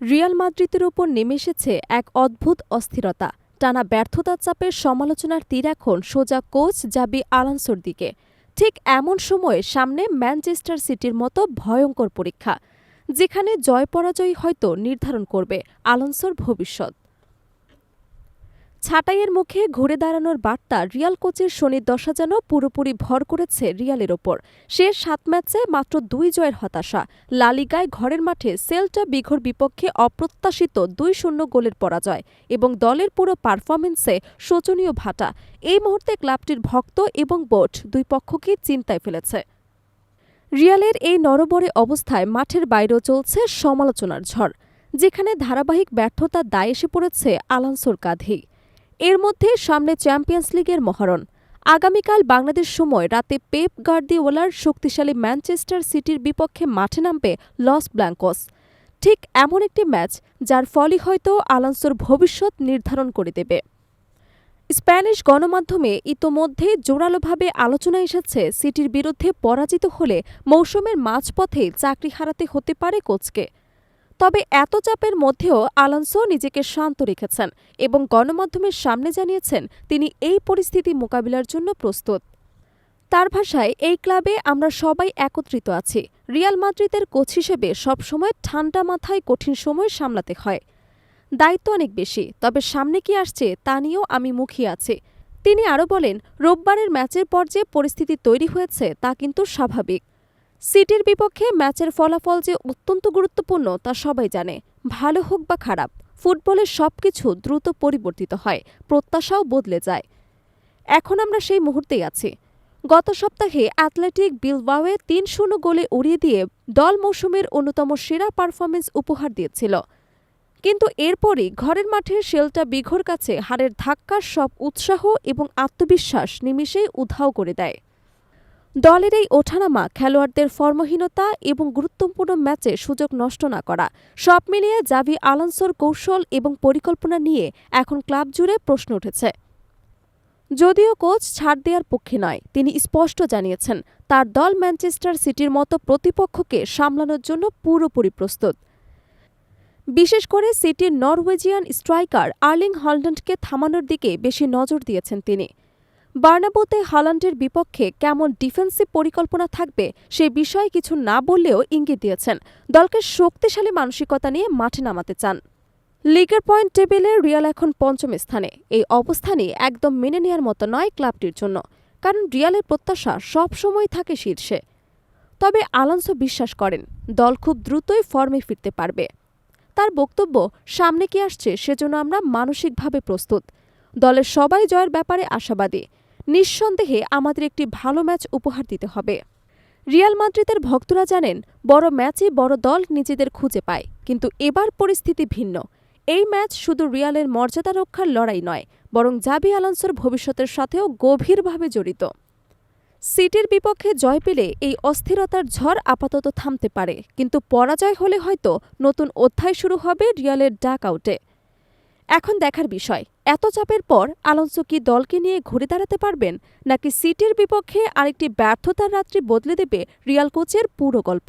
Real মাদ্রিদের ওপর নেমে এসেছে এক অদ্ভুত অস্থিরতা। টানা ব্যর্থতার চাপের সমালোচনার তীর এখন সোজা কোচ জাবি আলানসোর দিকে। ঠিক এমন সময়ে সামনে ম্যানচেস্টার সিটির মতো ভয়ঙ্কর পরীক্ষা, যেখানে জয় পরাজয় হয়তো নির্ধারণ করবে আলানসোর ভবিষ্যৎ। ছাঁটাইয়ের মুখে ঘুরে দাঁড়ানোর বার্তা রিয়াল কোচের শনির দশা যেন পুরোপুরি ভর করেছে রিয়ালের ওপর। শেষ সাত ম্যাচে মাত্র দুই জয়ের হতাশা। লালিগায় ঘরের মাঠে সেল্টা বিঘর বিপক্ষে অপ্রত্যাশিত দুই শূন্য গোলের পরাজয় এবং দলের পুরো পারফরমেন্সে শোচনীয় ভাটা। এই মুহূর্তে ক্লাবটির ভক্ত এবং বোট দুই পক্ষকে চিন্তায় ফেলেছে। রিয়ালের এই নরবরে অবস্থায় মাঠের বাইরেও চলছে সমালোচনার ঝড়, যেখানে ধারাবাহিক ব্যর্থতা দায় এসে পড়েছে আলানসোর কাঁধেই। এর মধ্যে সামনে চ্যাম্পিয়ন্স লিগের মহারণ। আগামীকাল বাংলাদেশ সময়, রাতে পেপ গার্দিওলার শক্তিশালী ম্যানচেস্টার সিটির বিপক্ষে মাঠে নামবে লস ব্ল্যাঙ্কস। ঠিক এমন একটি ম্যাচ, যার ফলই হয়তো আলানসোর ভবিষ্যৎ নির্ধারণ করে দেবে। স্প্যানিশ গণমাধ্যমে ইতোমধ্যে জোরালোভাবে আলোচনা এসেছে সিটির বিরুদ্ধে পরাজিত হলে মৌসুমের মাঝপথেই চাকরি হারাতে হতে পারে কোচকে। তবে এত চাপের মধ্যেও আলানসো নিজেকে শান্ত রেখেছেন এবং গণমাধ্যমের সামনে জানিয়েছেন তিনি এই পরিস্থিতি মোকাবিলার জন্য প্রস্তুত। তার ভাষায়, এই ক্লাবে আমরা সবাই একত্রিত আছি। রিয়াল মাদ্রিদের কোচ হিসেবে সবসময় ঠান্ডা মাথায় কঠিন সময় সামলাতে হয়। দায়িত্ব অনেক বেশি, তবে সামনে কি আসছে তা নিয়েও আমি মুখিয়ে আছি। তিনি আরও বলেন, রোববারের ম্যাচের পর যে পরিস্থিতি তৈরি হয়েছে তা কিন্তু স্বাভাবিক। সিটির বিপক্ষে ম্যাচের ফলাফল যে অত্যন্ত গুরুত্বপূর্ণ তা সবাই জানে, ভালো হোক বা খারাপ, ফুটবলের সবকিছু দ্রুত পরিবর্তিত হয়, প্রত্যাশাও বদলে যায়। এখন আমরা সেই মুহূর্তেই আছি। গত সপ্তাহে অ্যাথলেটিক বিলবাওয়ে তিন শূন্য গোলে উড়িয়ে দিয়ে দল মৌসুমের অন্যতম সেরা পারফরমেন্স উপহার দিয়েছিল। কিন্তু এরপরই ঘরের মাঠে শেলটা বিঘর কাছে হারের ধাক্কার সব উৎসাহ এবং আত্মবিশ্বাস নিমিষেই উধাও করে দেয়। দলের এই ওঠানামা খেলোয়াড়দের ফর্মহীনতা এবং গুরুত্বপূর্ণ ম্যাচে সুযোগ নষ্ট না করা। সব মিলিয়ে জাভি আলানসোর কৌশল এবং পরিকল্পনা নিয়ে এখন ক্লাব জুড়ে প্রশ্ন উঠেছে। যদিও কোচ ছাড় দেওয়ার পক্ষে নয়, তিনি স্পষ্ট জানিয়েছেন, তার দল ম্যানচেস্টার সিটির মতো প্রতিপক্ষকে সামলানোর জন্য পুরোপুরি প্রস্তুত। বিশেষ করে সিটির নরওয়েজিয়ান স্ট্রাইকার আর্লিং হল্যান্ডকে থামানোর দিকে বেশি নজর দিয়েছেন তিনি। বার্নাবোতে হালান্ডের বিপক্ষে কেমন ডিফেন্সিভ পরিকল্পনা থাকবে সে বিষয়ে কিছু না বললেও ইঙ্গিত দিয়েছেন। দলকে শক্তিশালী মানসিকতা নিয়ে মাঠে নামাতে চান। লিগের পয়েন্ট টেবিলে রিয়াল এখন পঞ্চম স্থানে। এই অবস্থানই একদম মেনে নেওয়ার মতো নয় ক্লাবটির জন্য। কারণ রিয়ালের প্রত্যাশা সবসময় থাকে শীর্ষে। তবে আলানসো বিশ্বাস করেন, দল খুব দ্রুতই ফর্মে ফিরতে পারবে। তার বক্তব্য, সামনে কি আসছে সেজন্য আমরা মানসিকভাবে প্রস্তুত। দলের সবাই জয়ের ব্যাপারে আশাবাদী। নিঃসন্দেহে আমাদের একটি ভালো ম্যাচ উপহার দিতে হবে। রিয়াল মাদ্রিদের ভক্তরা জানেন, বড় ম্যাচই বড় দল নিজেদের খুঁজে পায়। কিন্তু এবার পরিস্থিতি ভিন্ন। এই ম্যাচ শুধু রিয়ালের মর্যাদা রক্ষার লড়াই নয়, বরং জাবি আলান্সোর ভবিষ্যতের সাথেও গভীরভাবে জড়িত। সিটির বিপক্ষে জয় পেলে এই অস্থিরতার ঝড় আপাতত থামতে পারে, কিন্তু পরাজয় হলে হয়তো নতুন অধ্যায় শুরু হবে রিয়ালের ডাক আউটে। এখন দেখার বিষয় এত চাপের পর আলোনসো কি দলকে নিয়ে ঘুরে দাঁড়াতে পারবেন? নাকি সিটির বিপক্ষে আরেকটি ব্যর্থতার রাত্রি বদলে দেবে রিয়াল কোচের পুরো গল্প?